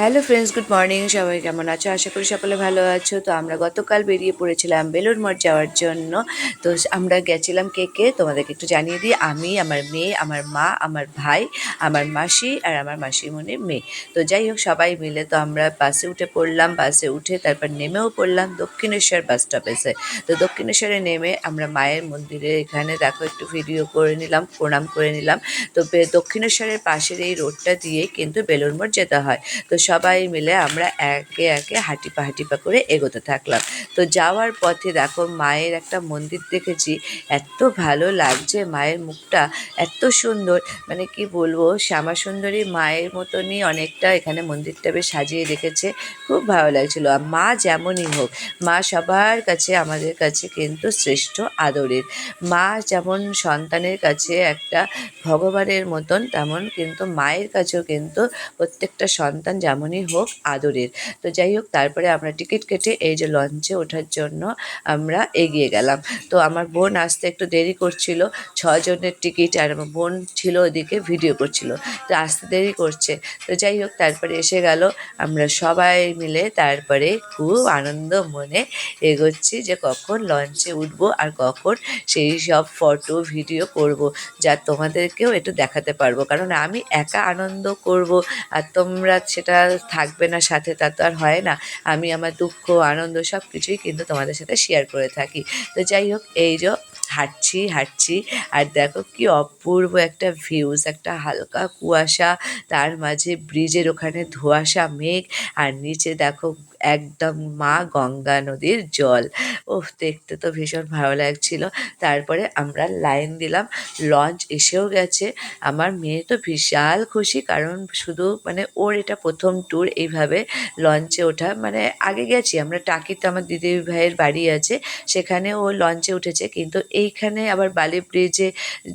Hello friends good morning সবাই কেমন আছো? আশা করি সকলে ভালো আছো। তো আমরা গতকাল বেরিয়ে পড়েছিলাম বেলুর মঠ যাওয়ার জন্য। তো আমরা গেছিলাম কে কে তোমাদেরকে একটু জানিয়ে দিই। আমি, আমার মেয়ে, আমার মা, আমার ভাই, আমার মাসি আর আমার মাসিমণির মেয়ে। তো যাই হোক, সবাই মিলে তো আমরা বাসে উঠে পড়লাম। বাসে উঠে তারপর নেমেও পড়লাম দক্ষিণেশ্বর বাস স্টপেজে। তো দক্ষিণেশ্বরে নেমে আমরা মায়ের মন্দিরে এখানে দেখো একটু ভিডিও করে নিলাম, প্রণাম করে নিলাম। তো দক্ষিণেশ্বরের পাশের এই রোডটা দিয়ে কিন্তু বেলুর মঠ যেতে হয়। তো সবাই মিলে আমরা একে একে হাঁটিপা হাঁটিপা করে এগোতে থাকলাম। তো যাওয়ার পথে দেখো মায়ের একটা মন্দির দেখেছি, এত ভালো লাগছে মায়ের মুখটা, এত সুন্দর। মানে কি বলব শ্যামা সুন্দরী মায়ের মতনই অনেকটা এখানে মন্দিরটা বেশ সাজিয়ে রেখেছে, খুব ভালো লাগছিল। আর মা যেমনই হোক, মা সবার কাছে, আমাদের কাছে কিন্তু শ্রেষ্ঠ আদরের। মা যেমন সন্তানের কাছে একটা ভগবানের মতন, তেমন কিন্তু মায়ের কাছেও কিন্তু প্রত্যেকটা সন্তান যেমনই হোক আদরের। তো যাই হোক, তারপরে আমরা টিকিট কেটে এই যে লঞ্চে ওঠার জন্য আমরা এগিয়ে গেলাম। তো আমার বোন আসতে একটু দেরি করছিল, ছজনের টিকিট আর আমার বোন ছিল ওদিকে ভিডিও করছিল, তো আসতে দেরি করছে। তো যাই হোক, তারপরে এসে গেল, আমরা সবাই মিলে তারপরে খুব আনন্দ মনে এগোচ্ছি যে কখন লঞ্চে উঠবো আর কখন সেই সব ফটো, ভিডিও করব, যা তোমাদেরকেও একটু দেখাতে পারব। কারণ আমি একা আনন্দ করব আর তোমরা সেটা থাকবে না, সাথে তা তো আর হয় না। আমি আমার দুঃখ, আনন্দ সব কিছুই কিন্তু তোমাদের সাথে শেয়ার করে থাকি। তো যাই হোক, এই যে হাঁটছি হাঁটছি, আর দেখো কি অপূর্ব একটা ভিউজ একটা হালকা কুয়াশা, তার মাঝে ব্রিজের ওখানে ধোয়াশা, মেঘ, আর নিচে দেখো একদম মা গঙ্গা নদীর জল। ওহ দেখতে তো ভীষণ ভালো লাগছিল। তারপরে আমরা লাইন দিলাম, লঞ্চ এসেও গেছে। আমার মেয়ে তো বিশাল খুশি, কারণ শুধু মানে ওর এটা প্রথম ট্যুর এইভাবে লঞ্চে ওঠা মানে আগে গেছি। আমরা টাকিতে আমার দিদি ভাইয়ের বাড়ি আছে, সেখানে ও লঞ্চে উঠেছে। কিন্তু এইখানে আবার বালি ব্রিজে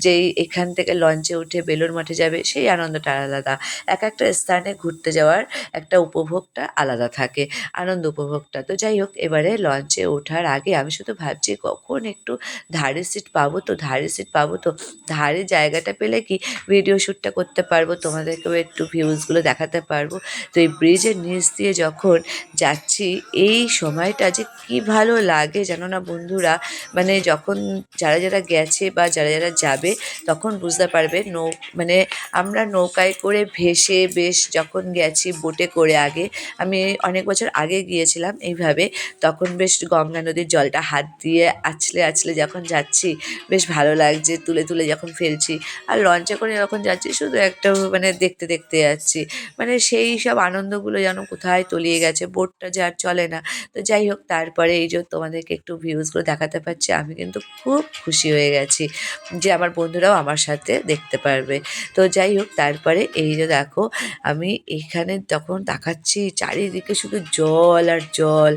যেই এখান থেকে লঞ্চে উঠে বেলুর মঠে যাবে, সেই আনন্দটা আলাদা। এক একটা স্থানে ঘুরতে যাওয়ার একটা উপভোগটা আলাদা থাকে। আনন্দ উপভোগটা। তো যাই হোক, এবারে লঞ্চে ওঠার আগে আমি শুধু ভাবছি কখন একটু ধারে সিট পাবো। তো ধারে সিট পাবো তো ধারে জায়গাটা পেলে কি ভিডিও শ্যুটটা করতে পারব, তোমাদেরকেও একটু ভিউজগুলো দেখাতে পারব। তো এই ব্রিজের নিচ দিয়ে যখন যাচ্ছি, এই সময়টা যে কি ভালো লাগে জানো না বন্ধুরা? মানে যখন যারা যারা গেছে বা যারা যারা যাবে, তখন বুঝতে পারবে নৌ মানে আমরা নৌকায় করে ভেসে বেশ যখন গেছি বোটে করে আগে, আমি অনেক বছর আগে গিয়েছিলাম এইভাবে, তখন বেশ গঙ্গা নদীর জলটা হাত দিয়ে আছলে আছলে যখন যাচ্ছি, বেশ ভালো লাগছে তুলে তুলে যখন ফেলছি। আর লঞ্চে করে যখন যাচ্ছি, শুধু একটা মানে দেখতে দেখতে যাচ্ছি। মানে সেই সব আনন্দগুলো যেন কোথায় তলিয়ে গেছে, বোটটা যে আর চলে না। তো যাই হোক, তারপরে এই যে তোমাদেরকে একটু ভিউজগুলো দেখাতে পারছি, আমি কিন্তু খুব খুশি হয়ে গেছি যে আমার বন্ধুরাও আমার সাথে দেখতে পারবে। তো যাই হোক, তারপরে এই যে দেখো, আমি এখানে তখন তাকাচ্ছি, চারিদিকে শুধু জল আর জল।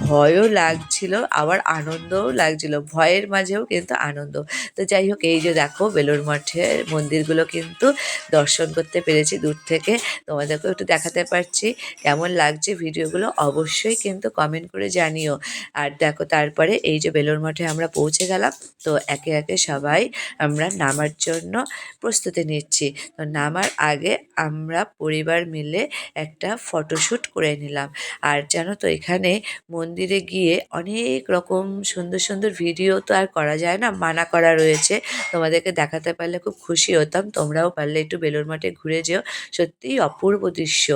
ভয়ও লাগছিল, আবার আনন্দও লাগছিল। ভয়ের মাঝেও কিন্তু আনন্দ। তো যাই হোক, এই যে দেখো বেলুর মঠের মন্দিরগুলো কিন্তু দর্শন করতে পেরেছি দূর থেকে। তোমাদেরকেও একটু দেখাতে পারছি কেমন লাগছে ভিডিওগুলো। অবশ্যই কিন্তু কমেন্ট করে জানিও। আর দেখো, তারপরে এই যে বেলুর মঠে আমরা পৌঁছে গেলাম। তো একে একে সবাই আমরা নামার জন্য প্রস্তুতি নিচ্ছি। তো নামার আগে আমরা পরিবার মিলে একটা ফটোশ্যুট করে নিলাম। আর জানো তো, এখানে মন্দিরে গিয়ে অনেক রকম সুন্দর সুন্দর ভিডিও তো আর করা যায় না, মানা করা রয়েছে। তোমাদেরকে দেখাতে পারলে খুব খুশি হতাম, তোমরাও পারলে একটু বেলুর মাঠে ঘুরে যেও। সত্যিই অপূর্ব দৃশ্য,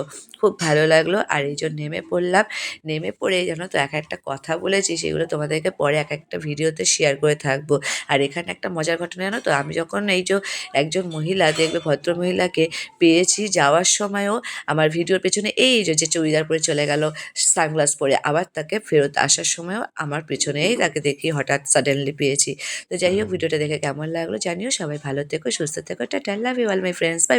খুব ভালো লাগল। আর এই জন্য নেমে পড়লাম, নেমে পড়ে জানো তো, এক একটা কথা বলেছি, সেগুলো তোমাদেরকে পরে এক একটা ভিডিওতে শেয়ার করে থাকব। আর এখানে একটা মজার ঘটনা জানো তো, আমি যখন এই যে একজন মহিলা, দেখবে ভদ্র মহিলাকে পেয়েছি যাওয়ার সময়ও, আমার ভিডিওর পেছনে এই যে চুড়িদার পরে চলে গেল সানগ্লাস পরে আবার তাকে ফেরত আসার সময়ও আমার পিছনেই তাকে দেখি হঠাৎ সাডেনলি পেয়েছি। তো যাই হোক ভিডিওটা দেখে কেমন লাগল জানিও। সবাই ভালো থেকো সুস্থ থেকো। Tata love you all my friends bye